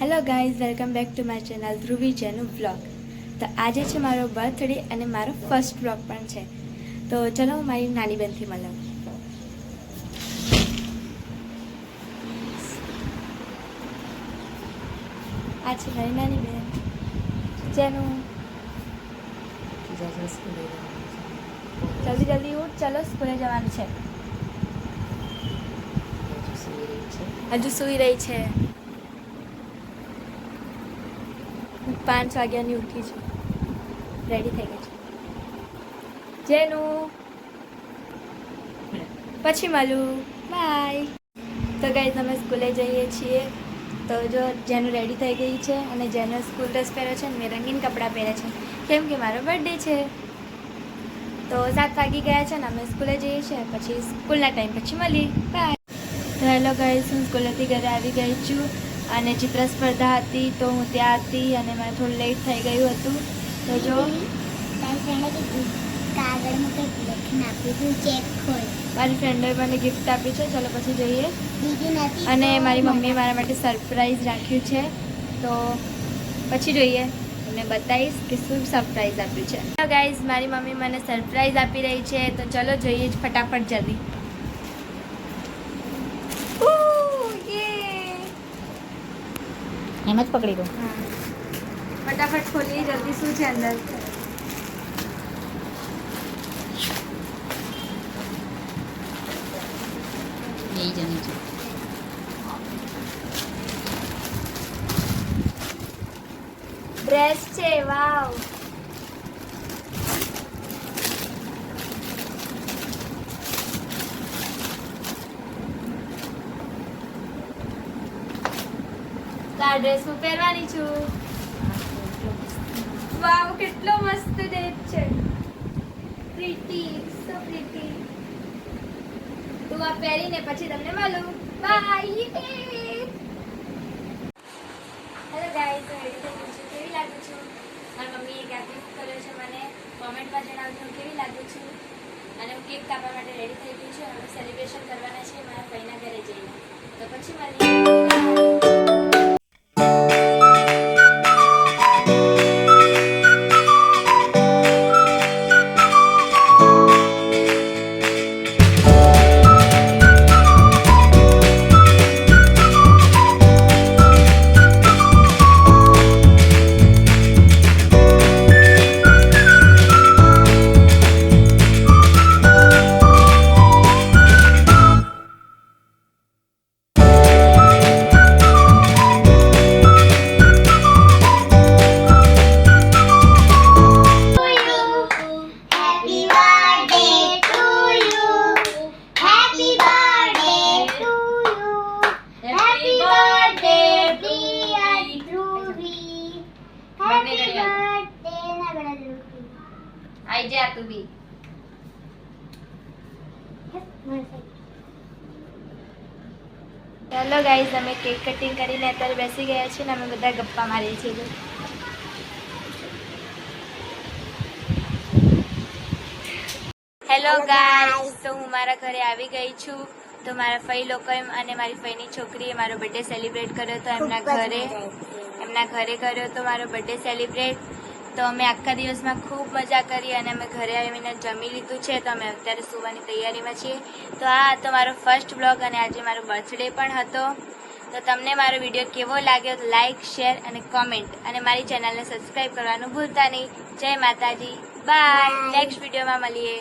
Hello guys welcome back to my channel Dhruvi જેનું blog તો આજે છે મારો બર્થડે અને મારો ફર્સ્ટ બ્લોગ પણ છે. તો ચલો હું મારી નાની બહેનથી મળું. આ છે મારી નાની બહેન જેનું જલ્દી જલ્દી ઉઠ ચલો સ્કૂલે જવાનું છે. હજુ સૂઈ રહી છે હું પાંચ વાગ્યાની ઉઠી છું. રેડી થઈ ગઈ છું. જેનું પછી મળું બાય તો ગાઈઝ અમે સ્કૂલે જઈએ છીએ. તો જો જેનું રેડી થઈ ગઈ છે અને જેનો સ્કૂલ ડ્રેસ પહેર્યો છે ને મેં રંગીન કપડાં પહેર્યા છે. કેમ કે મારો બર્થડે છે. તો સાત વાગી ગયા છે ને અમે સ્કૂલે જઈએ છીએ. પછી સ્કૂલના ટાઈમ પછી મળી બાય તો હેલો ગાઈસ હું સ્કૂલેથી ઘરે આવી ગઈ છું. અને ચિત્ર સ્પર્ધા હતી તો હું ત્યાં હતી અને મને થોડું લેટ થઈ ગયું હતું. તો જો. આપ્યું મારી ફ્રેન્ડે મને ગિફ્ટ આપી છે. ચલો પછી જોઈએ. અને મારી મમ્મીએ મારા માટે સરપ્રાઈઝ રાખ્યું છે. તો પછી જોઈએ. તમને બતાવીશ કે શું સરપ્રાઈઝ આપ્યું છે. ગાઈઝ મારી મમ્મી મને સરપ્રાઈઝ આપી રહી છે. તો ચલો જોઈએ જ ફટાફટ જલ્દી. એમ જ પકડી દો. ફટાફટ ખોલીએ જલ્દી શું છે અંદર? એ જણી છે ડ્રેસ છે વાવ આ ડ્રેસ હું પહેરવાની છું. વાવ કેટલો મસ્ત ડ્રેસ છે. પ્રીટી સો પ્રીટી તું આ પહેરીને પછી તમને મળું. બાય હેલો ગાઈઝ તો રેડી થઈ ગઈ છું. કેવી લાગુ છું? મારી મમ્મીએ એક ગિફ્ટ કર્યો છે મને? કોમેન્ટમાં જણાવજો હું કેવી લાગુ છું? અને હું કેક કાપવા માટે રેડી થઈ ગઈ છું. હવે સેલિબ્રેશન કરવાના છે મારા ભાઈના ઘરે જઈને. તો પછી મળીએ. આઈ જા તું બી હેલો ગાઈઝ અમે કેક કટિંગ કરીને અત્યારે બેસી ગયા છીએ ને અમે બધા ગપ્પા મારીએ છીએ હેલો ગાઈઝ તો હું મારા ઘરે આવી ગઈ છું તો મારા ફઈ લોકો એમ અને મારી ફઈની છોકરીએ મારો બર્થડે સેલિબ્રેટ કર્યો હતો એમના ઘરે એમના ઘરે કર્યો તો મારો બર્થડે સેલિબ્રેટ તો અમે આખા દિવસમાં ખૂબ મજા કરી અને અમે ઘરે આવીને જમી લીધું છે. તો અમે અત્યારે સુવાની તૈયારીમાં છીએ. તો આ હતો મારો ફર્સ્ટ બ્લોગ અને આજે મારો બર્થડે પણ હતો. તો તમને મારો વીડિયો કેવો લાગ્યો તો લાઇક શેર અને કોમેન્ટ અને મારી ચેનલને સબસ્ક્રાઈબ કરવાનું ભૂલતા નહીં. જય માતાજી. બાય નેક્સ્ટ વિડીયોમાં મળીએ.